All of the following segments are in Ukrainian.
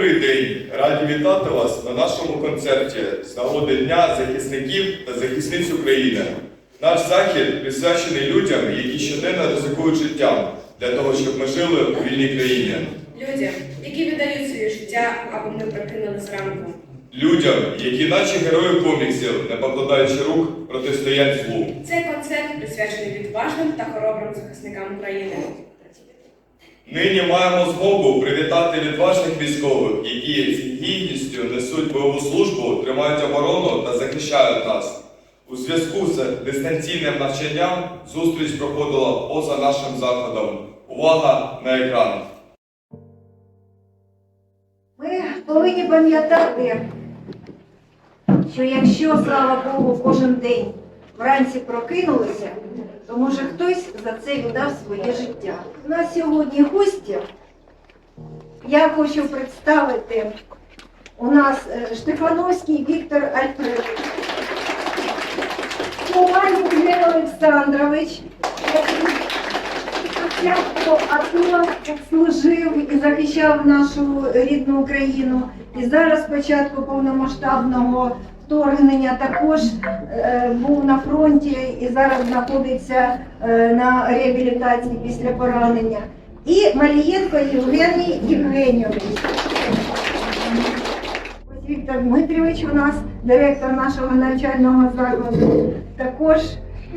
Добрий день! Раді вітати вас на нашому концерті з нагоди Дня захисників та захисниць України. Наш захід присвячений людям, які щоденно ризикують життям для того, щоб ми жили у вільній країні. Людям, які віддають своє життя, аби ми прокинули зранку. Людям, які, наче герої коміксів, не покладаючи рук, протистоять злу. Цей концерт присвячений відважним та хоробрим захисникам України. Нині маємо змогу привітати відважних військових, які з гідністю несуть бойову службу, тримають оборону та захищають нас. У зв'язку з дистанційним навчанням зустріч проходила поза нашим заходом. Увага на екран! Ми повинні пам'ятати, що якщо, слава Богу, кожен день вранці прокинулися, то може хтось за це віддав своє життя. У нас сьогодні гості. Я хочу представити у нас е, Штефановський Віктор Альфредович, Коваль Євген Олександрович, Спочатку АТО служив і захищав нашу рідну Україну. І зараз, спочатку повномасштабного вторгнення, також е, був на фронті і зараз знаходиться е, на реабілітації після поранення. І Малієнко Євгеній Євгенійович. Ось Віктор Дмитрійович у нас, директор нашого навчального закладу, також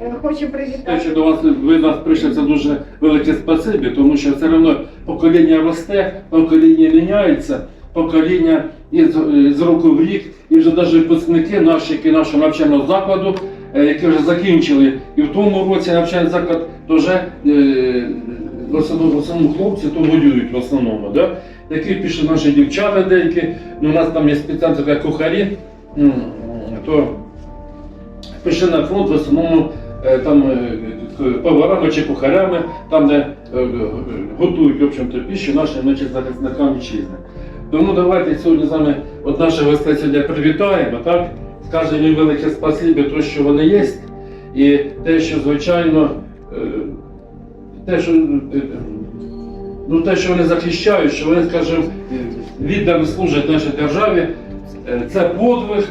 е, хочу привітати. що до вас ви нас прийшли, це дуже велике спасибі, тому що все одно покоління росте, покоління міняється, покоління із, з року в рік, і вже навіть випускники наші, нашого навчального закладу, е, які вже закінчили і в тому році навчальний заклад, вже е, в основному, хлопці то воюють в основному, да? які пішли наші дівчата деякі, ну, у нас там є спеціальні така кухарі, то пішли на фронт в основному е, там е, поварами чи кухарями, там де е, е, готують в общем-то, піщу нашим захисникам вітчизни. Тому давайте сьогодні з вами от гостей сьогодні привітаємо, так? Скажемо їм велике спасибі, то, що вони є, і те, що звичайно, е, те, що, е, ну, те, що вони захищають, що вони, скажімо, віддано служать нашій державі, е, це подвиг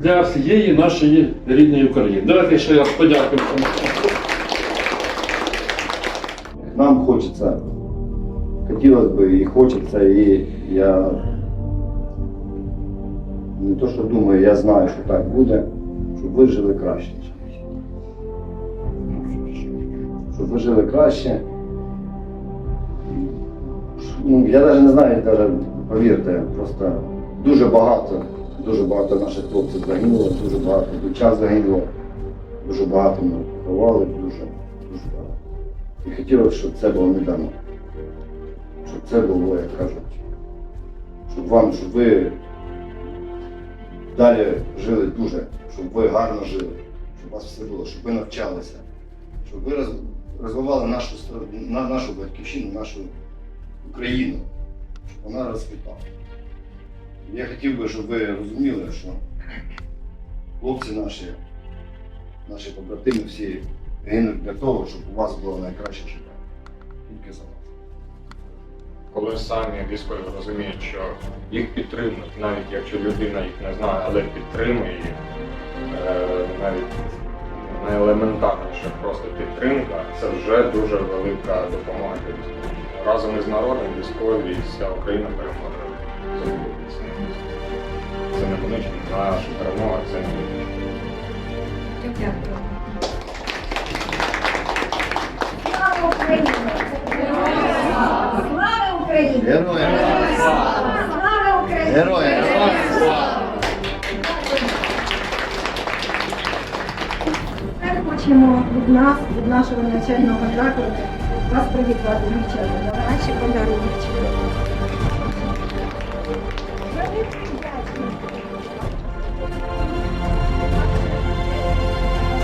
для всієї нашої рідної України. Давайте ще раз подякуємо. Нам хочеться, хотілося б і хочеться, і я не то, що думаю, я знаю, що так буде, щоб ви жили краще. Щоб ви жили краще. Ну, я навіть не знаю, навіть, повірте, просто дуже багато, дуже багато наших хлопців загинуло, дуже багато дівчат загинуло, дуже багато ми поховали, дуже, дуже багато. І хотілося, щоб це було не. Щоб це було, як кажуть, щоб вам, щоб ви далі жили дуже, щоб ви гарно жили, щоб у вас все було, щоб ви навчалися, щоб ви розвивали нашу, нашу батьківщину, нашу Україну, щоб вона розквітала. Я хотів би, щоб ви розуміли, що хлопці наші, наші побратими всі гинуть для того, щоб у вас було найкраще життя. Тільки за вас. Коли самі військові розуміють, що їх підтримують, навіть якщо людина їх не знає, але підтримує їх, е, навіть найелементарніша просто підтримка, це вже дуже велика допомога. Разом із народом військові і вся Україна переможе. Це не вони, наша перемога, це не. Дякую. Нашого навчального закладу, вас привітати, дівчата. Наші подарунки.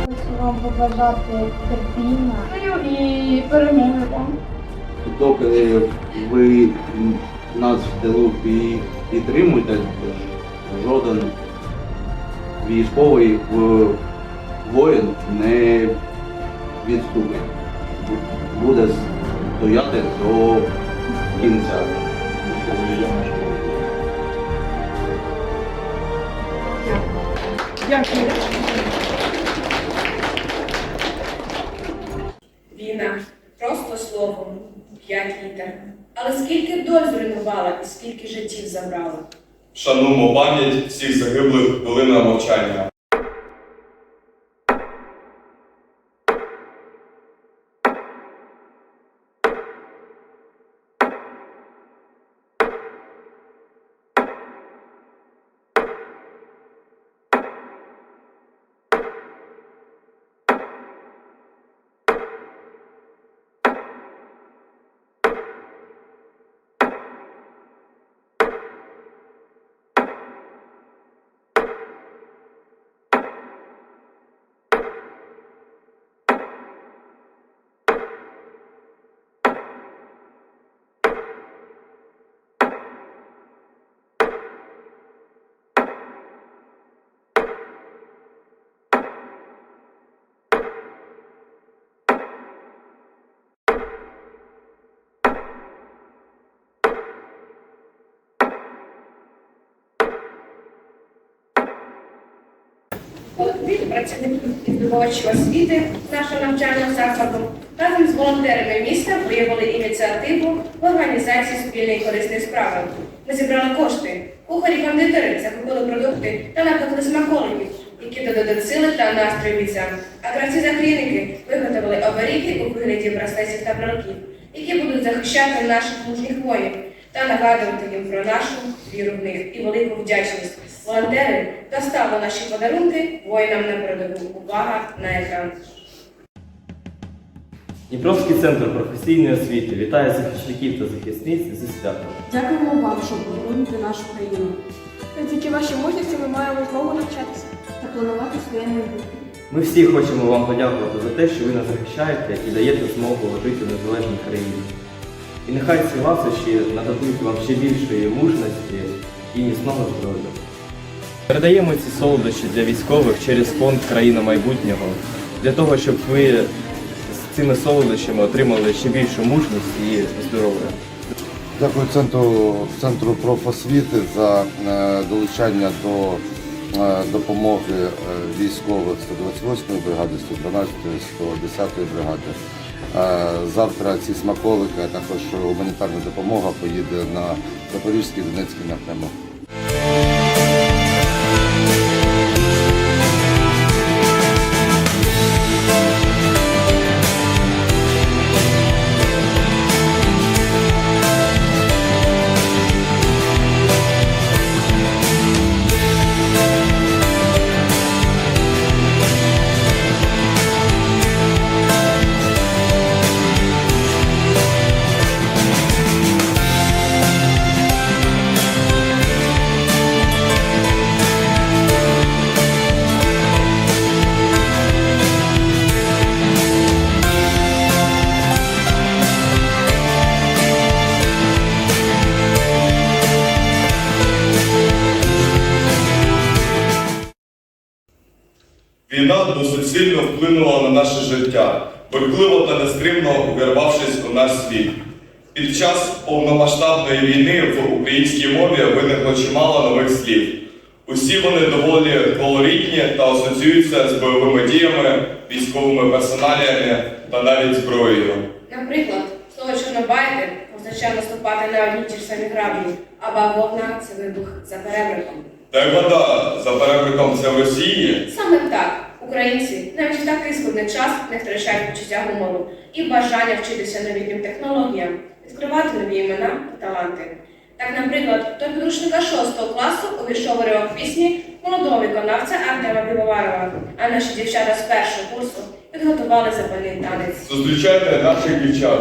Хочу вам побажати терпіння і перемоги вам. доки ви нас в тилу підтримуєте, жоден військовий воїн не відступить, буде стояти до кінця. Дякую. Війна просто словом, п'ять літер. Але скільки доль зруйнувала і скільки життів забрала? Шануємо пам'ять всіх загиблих долина мовчання. Від працівників здобувачів освіти нашого навчального закладу разом з волонтерами міста виявили ініціативу в організації спільної корисної справи. Ми зібрали кошти. Кухарі-кондитери закупили продукти та напекли смаколиків, які додадуть сили та настрою бійцям. А кравці-закрійники виготовили оберіги у вигляді браслетів та брелків, які будуть захищати наших мужніх воїнів та нагадувати їм про нашу віру в них і велику вдячність. Волонтери доставили наші подарунки воїнам на передову. Увага на екран. Дніпровський центр професійної освіти вітає захисників та захисниць зі святом. Дякуємо вам, що бороните нашу країну Завдяки вашій мужності ми маємо змогу навчатися. та планувати своє майбутнє. Ми всі хочемо вам подякувати за те, що ви нас захищаєте і даєте змогу жити в незалежній країні. І нехай ці ласощі нададуть вам ще більшої мужності і міцного здоров'я. Передаємо ці солодощі для військових через фонд Країна майбутнього для того, щоб ви з цими солодощами отримали ще більшу мужність і здоров'я. Дякую центру, центру профосвіти за е, долучання до е, допомоги е, військових 128-ї бригади, 112-ї, 110-ї бригади. Завтра ці смаколики, а також гуманітарна допомога поїде на Запорізький Донецький напрямок. Сильно вплинула на наше життя, боркливо та нестримно увірвавшись у наш світ. Під час повномасштабної війни в українській мові виникло чимало нових слів. Усі вони доволі колоритні та асоціюються з бойовими діями, військовими персоналіями та навіть зброєю. Наприклад, слово чорнобайки означає наступати на одні ті ж самі граблі, а бавовна це вибух за перебриком. Та й вода за перебриком це в Росії. Саме так, українці навіть в такий складний час не втрачають почуття гумору і бажання вчитися новітнім технологіям, відкривати нові імена та таланти. Так, наприклад, до підручника 6 класу увійшов уривок пісні молодого виконавця Артема Півоварова, а наші дівчата з першого курсу підготували запальний танець. Зустрічайте наших дівчат.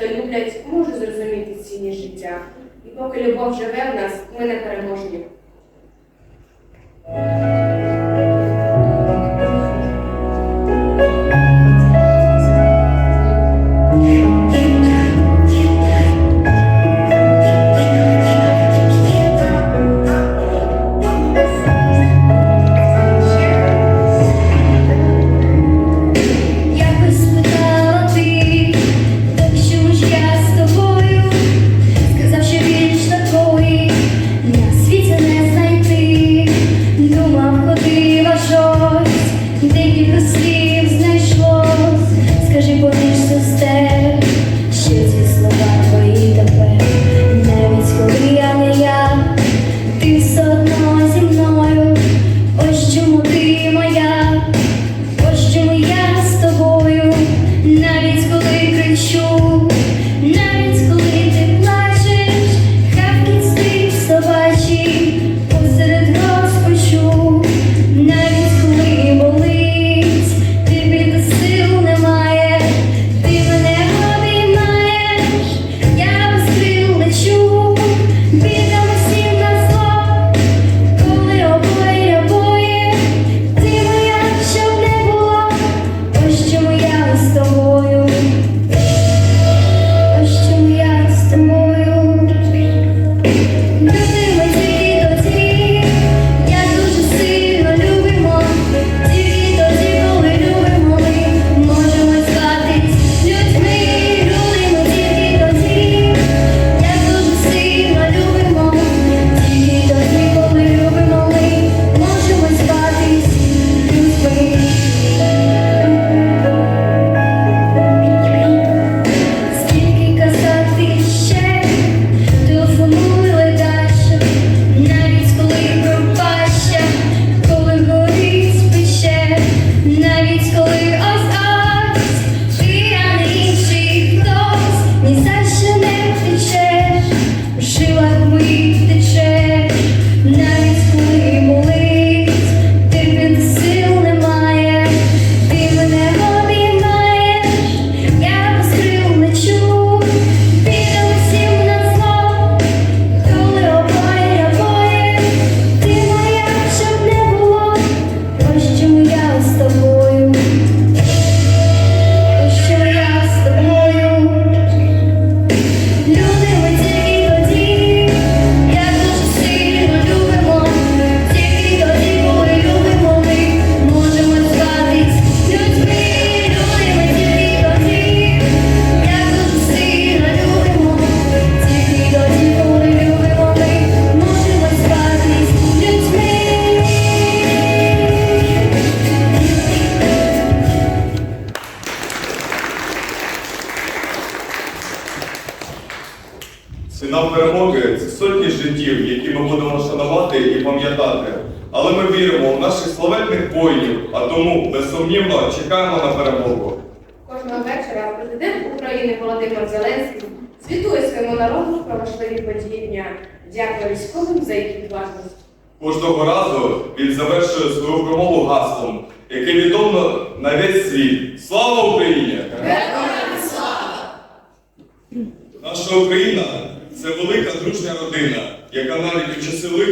хто люблять, можуть зрозуміти цінність життя. І поки любов живе в нас, ми не переможні.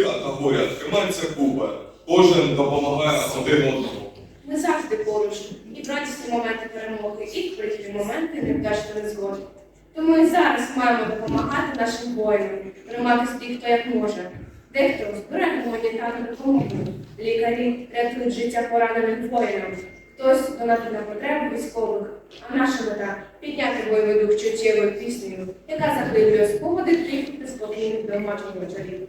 Часи горя тримається купи. Кожен допомагає один одному. Ми завжди поруч і в радісні моменти перемоги, і в прикрі моменти невдач та незгоди. Тому і зараз маємо допомагати нашим воїнам, тримати стрій, хто як може. Дехто збирає гуманітарну допомогу, лікарі рятують життя пораненим воїнам, хтось донатить на потреби військових. А наша мета підняти бойовий дух чуттєвою піснею, яка заглиблює спогади тих неспокійних домашніх вечорів.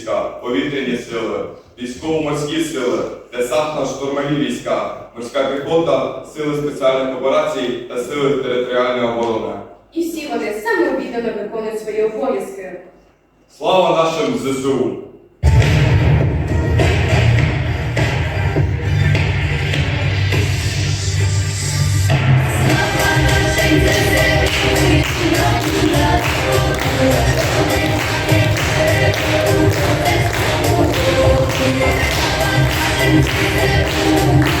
війська, повітряні сили, військово-морські сили, десантно-штурмові війська, морська піхота, сили спеціальних операцій та сили територіальної оборони. І всі вони самовіддано виконують свої обов'язки. Слава нашим ЗСУ! Música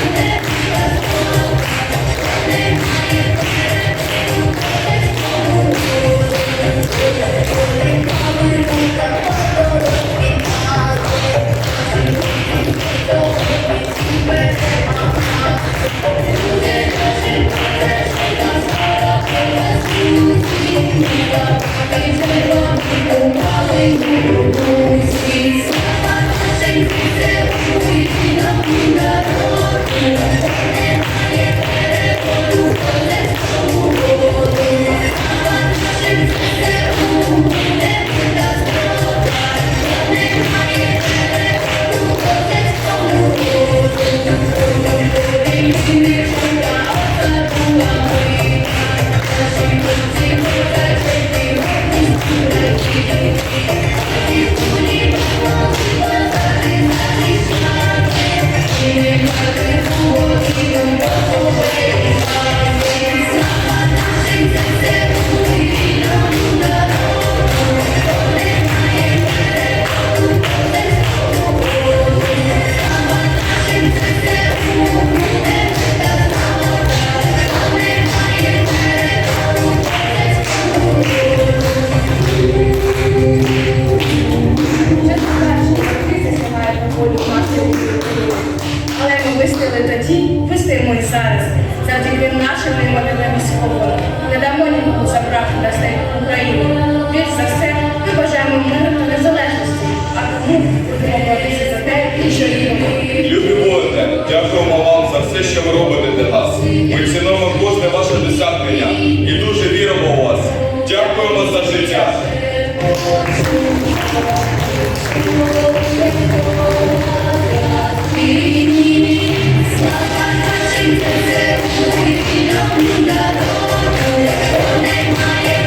Дякуємо за життя. Слава нашим землю, і нам дорогу, немає.